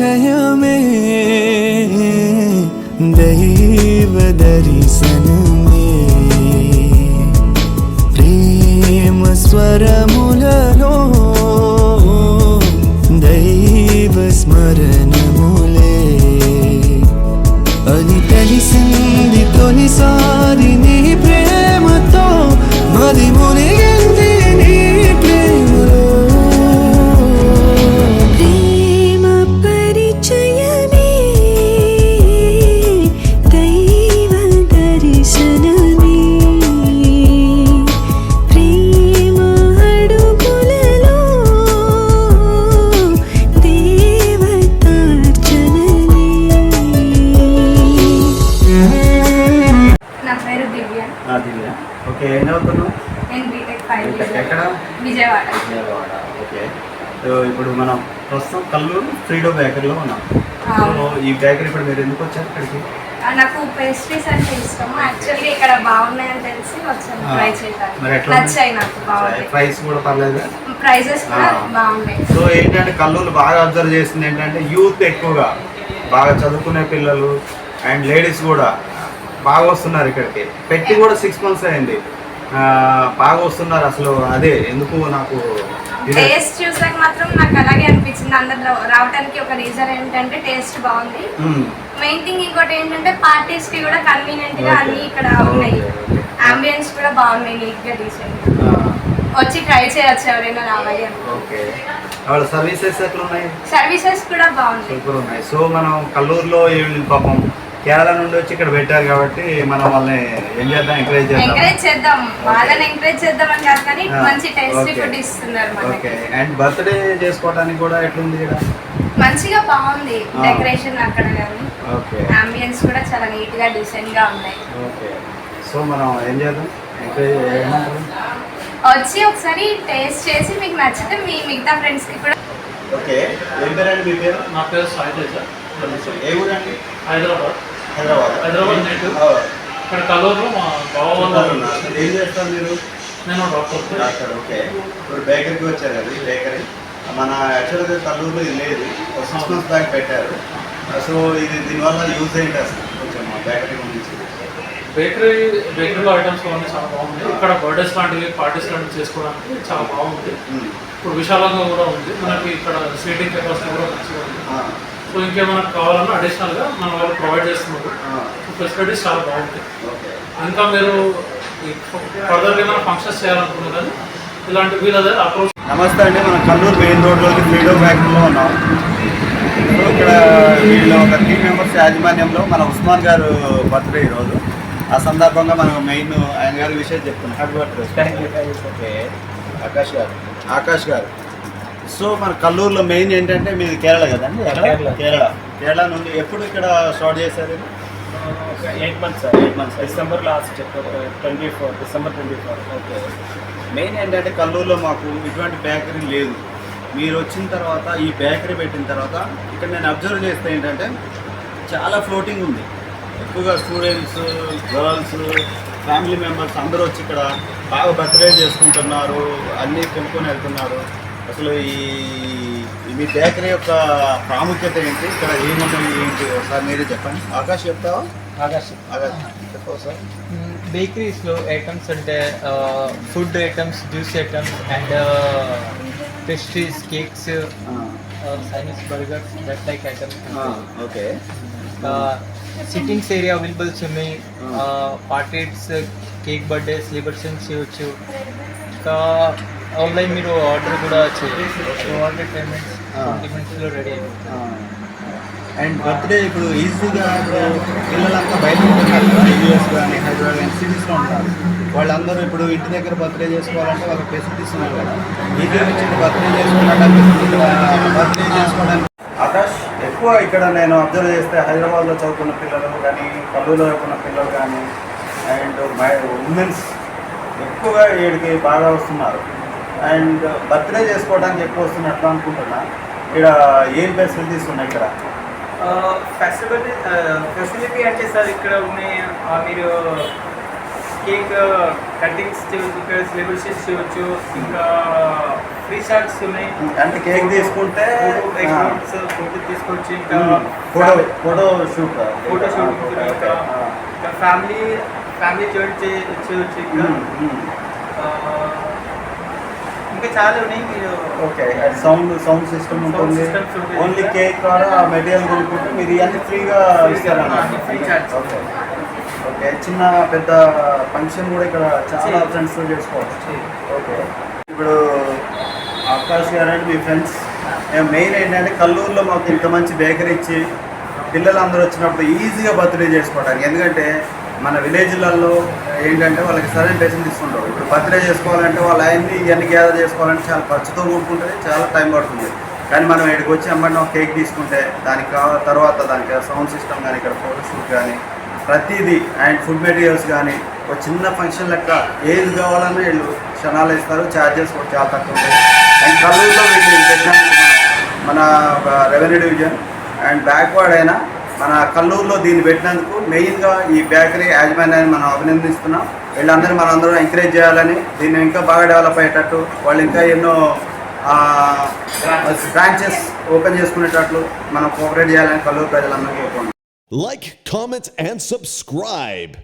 विषय में दैव दरिसा ఫైవ్ ఎక్కడ? విజయవాడ. విజయవాడ. ఓకే. సో ఇప్పుడు మనం ప్రస్తుతం కల్లూరు ఫ్రీడో బేకరీలో ఉన్నాం. సో ఈ బేకరీ ఇప్పుడు మీరు ఎందుకు వచ్చారు ఇక్కడికి? నాకు పేస్ట్రీస్ అంటే ఇష్టము. యాక్చువల్గా ఇక్కడ బాగున్నాయని తెలిసి వచ్చాను. ట్రై చేయడానికి? నచ్చాయి నాకు ప్రైస్ కూడా పర్లేదు ప్రైజెస్ కూడా. బాగున్నాయి. సో ఏంటంటే కల్లూరు బాగా అబ్జర్వ్ చేసింది ఏంటంటే యూత్ ఎక్కువగా. బాగా చదువుకునే పిల్లలు అండ్ లేడీస్ కూడా బాగా వస్తున్నారు ఇక్కడికి. పెట్టి కూడా సిక్స్ మంత్స్ అయింది. బాగా వస్తున్నారు అసలు. అదే ఎందుకు నాకు టేస్ట్ చూసాక మాత్రం నాకు అలాగే అనిపించింది. అందరిలో రావడానికి ఒక రీజన్ ఏంటంటే టేస్ట్ బాగుంది. మెయిన్ థింగ్ ఇంకోటి ఏంటంటే పార్టీస్కి కూడా కన్వీనియంట్గా. అన్ని ఇక్కడ ఉన్నాయి. అంబియన్స్ కూడా బాగున్నాయి నీట్గా డీసెంట్ వచ్చి ట్రై చేయొచ్చు ఎవరైనా రావాలి అనుకో ఓకే వాళ్ళ సర్వీసెస్ ఎట్లా ఉన్నాయి సర్వీసెస్ కూడా బాగున్నాయి. సూపర్ ఉన్నాయి. సో మనం కల్లూరులో పాపం కేరళ నుండి వచ్చి ఇక్కడ పెట్టారు కాబట్టి మనం వాళ్ళని ఏం చేద్దాం ఎంకరేజ్ చేద్దాం. ఎంకరేజ్ చేద్దాం. వాళ్ళని ఎంకరేజ్ చేద్దాం అని కాదు కానీ మంచి టేస్టీ. ఫుడ్ ఇస్తున్నారు ఓకే. మనకి అండ్ బర్త్డే చేసుకోవడానికి కూడా ఎట్లుంది ఇక్కడ? మంచిగా బాగుంది. డెకరేషన్ అక్కడ కానీ ఓకే. అంబియన్స్ కూడా చాలా నీట్గా డీసెంట్గా ఉన్నాయి. ఓకే. సో మనం ఏం చేద్దాం? ఎంకరేజ్ ఏమంటారు? వచ్చి ఒకసారి టేస్ట్ చేసి మీకు నచ్చితే మీ మిగతా ఫ్రెండ్స్కి కూడా ఓకే. ఏం పేరండి మీ పేరు? నా పేరు సాయి తేజ. ఏ ఊరండి? హైదరాబాద్. హైదరాబాద్. హైదరాబాద్ ఇక్కడ కల్లూరులో మా బావ వాళ్ళ ఉన్నారు. ఏం చేస్తారు మీరు? నేను డాక్టర్. Doctor okay. ఇప్పుడు బేకరీకి వచ్చారు అది బేకరీ. మన యాక్చువల్గా కల్లూరులో ఇది లేదు. ఒక సిక్స్ మంత్స్ బ్యాక్ పెట్టారు. సో ఇది దీనివల్ల యూజ్ ఏంటి అసలు. కొంచెం మా బేకరీ గురించి. బేకరీ బేకరీలో ఐటమ్స్ అవన్నీ చాలా బాగుంది ఇక్కడ బర్త్డేస్ లాంటివి పార్టీస్ లాంటివి చేసుకోవడానికి చాలా బాగుంది. ఇప్పుడు విశాలంగా కూడా ఉంది. మనకి ఇక్కడ సీటింగ్ కెపాసిటీ కూడా మంచిగా ఉంది. ఆ, సో ఇంకేమైనా కావాలన్నా అడిషనల్గా మన వాళ్ళు ప్రొవైడ్ చేస్తున్నారు. ఫెసిలిటీస్ చాలా బాగుంటాయి. ఇంకా మీరు ఫర్దర్గా ఏమైనా ఫంక్షన్స్ చేయాలనుకున్నారు కానీ ఇలాంటి వీళ్ళ దగ్గర అప్రోచ్ నమస్తే అండి మనం కల్లూరు మెయిన్ రోడ్లోకి ఫ్రీడో ఫ్యాక్టరీలో ఉన్నాం. సో ఇక్కడ వీళ్ళు ఒక త్రీ మెంబర్స్ యాజమాన్యంలో మన ఉస్మాన్ గారు బర్త్డే ఈరోజు. ఆ సందర్భంగా మనం మెయిన్ ఆయన గారి విషయం చెప్తున్నాం. హ్యాపీ బర్త్డే ఓకే ఆకాష్ గారు. ఆకాష్ గారు. సో మన కల్లూరులో మెయిన్ ఏంటంటే మీది కేరళ కదండి? కేరళ. కేరళ. నుండి ఎప్పుడు ఇక్కడ స్టార్ట్ చేశారు? Eight months sir Eight months. December last twenty four December twenty four okay main ఏంటంటే కల్లూరులో మాకు ఇటువంటి బేకరీ లేదు. మీరు వచ్చిన తర్వాత ఈ బేకరీ పెట్టిన తర్వాత ఇక్కడ నేను అబ్జర్వ్ చేస్తే ఏంటంటే చాలా ఫ్లోటింగ్ ఉంది. ఎక్కువగా స్టూడెంట్స్ గర్ల్స్ ఫ్యామిలీ మెంబర్స్ అందరూ వచ్చి ఇక్కడ బాగా బర్త్డే చేసుకుంటున్నారు అన్నీ కొనుక్కొని వెళ్తున్నారు. అసలు ఈ మీ బేకరీ యొక్క ప్రాముఖ్యత ఏంటి? ఇక్కడ ఏమున్నాయి ఏంటి? ఒకసారి మీరే చెప్పండి. ఆకాష్ చెప్తావా? ఆకాశం ఆకాష్ చెప్పవు సార్? బేకరీస్లో ఐటమ్స్ అంటే food items juice items and pastries cakes Chinese burgers that like items. Okay. Sittings area availables ఉన్నాయి పార్టీస్ కేక్ బర్త్డే సెలబ్రేషన్స్ చేయొచ్చు ఇంకా ఆన్లైన్ మీరు ఆర్డర్ కూడా పేమెంట్స్ రెడీ అయిపోతుంది. అండ్ బర్త్డే ఇప్పుడు ఈజీగా ఇప్పుడు పిల్లలంతా బయట ఉంటున్నారు యూఎస్ కానీ హైదరాబాద్ కానీ సిటీస్లో ఉంటారు. వాళ్ళందరూ ఇప్పుడు ఇంటి దగ్గర బర్త్డే చేసుకోవాలంటే వాళ్ళకి ఫెసిలిటీస్ ఉన్నాయి కదా. ఈజీగా వచ్చి బర్త్డే చేసుకోవడానికి బర్త్డే చేసుకోవడానికి ఆకాష్ ఎక్కువ ఇక్కడ నేను అబ్జర్వ్ చేస్తే హైదరాబాద్లో చదువుకున్న పిల్లలు కానీ కల్లూరులో చదువుకున్న పిల్లలు కానీ అండ్ ఉమెన్స్ ఎక్కువగా వీడికి బాగా వస్తున్నారు. అండ్ బర్త్డే చేసుకోవడానికి ఎక్కువ వస్తున్నట్లు అనుకుంటున్నా. ఇక్కడ ఏం ఫెసిలిటీస్ ఉన్నాయి ఇక్కడ? ఫెసిలిటీ ఫెసిలిటీ అంటే సార్ ఇక్కడ ఉన్నాయి మీరు కేక్ కటింగ్స్ చేయొచ్చు ఇక్కడ సెలబ్రేషన్స్ చేయొచ్చు ఇంకా ఫ్రీ షాట్స్ ఉన్నాయి. అంటే కేక్ తీసుకుంటే ఫోటో తీసుకోవచ్చు ఇంకా photo photo shoot photo shoot ఇంకా ఫ్యామిలీ ఫ్యామిలీ జాయిన్ చేయొచ్చు ఇంకా ఇంకా చాలా ఉన్నాయి మీరు ఓకే సౌండ్ సౌండ్ సిస్టమ్ ఉంటుంది. ఓన్లీ కేక్ ద్వారా మెటీరియల్ కొనుక్కుంటే మీరు ఇవన్నీ ఫ్రీగా ఇస్తారన్నమాట. charge. ఓకే. ఓకే చిన్న పెద్ద ఫంక్షన్ కూడా ఇక్కడ చాలా. ఫ్రెండ్స్ చేసుకోవచ్చు. ఓకే. ఇప్పుడు ఆకాష్ గారు అంటే మీ ఫ్రెండ్స్ మెయిన్ ఏంటంటే కల్లూరులో మాకు ఇంత మంచి బేకరీ ఇచ్చి పిల్లలందరూ వచ్చినప్పుడు ఈజీగా బర్త్డే చేసుకోవడానికి. ఎందుకంటే మన విలేజ్లలో ఏంటంటే వాళ్ళకి సరైన డెసిషన్ తీసుకుంటారు. ఇప్పుడు బర్త్డే చేసుకోవాలంటే వాళ్ళ ఆయన్ని ఇవన్నీ గ్యాదర్ చేసుకోవాలంటే చాలా ఖర్చుతో కూడుకుంటుంది చాలా టైం పడుతుంది. కానీ మనం ఇక్కడికి వచ్చి అమ్మడిని ఒక కేక్ తీసుకుంటే దానికి తర్వాత దానికి సౌండ్ సిస్టమ్ కానీ ఇక్కడ ఫోటోషూట్ కానీ ప్రతిదీ అండ్ ఫుడ్ మెటీరియల్స్ కానీ ఒక చిన్న ఫంక్షన్ లెక్క ఏది కావాలన్నా వీళ్ళు క్షణాలు ఇస్తారు ఛార్జెస్ కూడా చాలా తక్కువ ఉంటాయి. అండ్ కల్లూరులో వీళ్ళు మన రెవెన్యూ డివిజన్ అండ్ బ్యాక్వర్డ్ అయినా మన కల్లూరులో దీన్ని పెట్టినందుకు మెయిన్గా ఈ బేకరీ యాజమాన్యాన్ని మనం అభినందిస్తున్నాం. వీళ్ళందరూ మనందరూ ఎంకరేజ్ చేయాలని దీన్ని ఇంకా బాగా డెవలప్ అయ్యేటట్టు వాళ్ళు ఇంకా ఎన్నో బ్రాంచెస్ ఓపెన్ చేసుకునేటట్లు మనం కోఆపరేట్ చేయాలని కల్లూరు ప్రజలందరూ కోరుకుంటున్నాం. Like comment and subscribe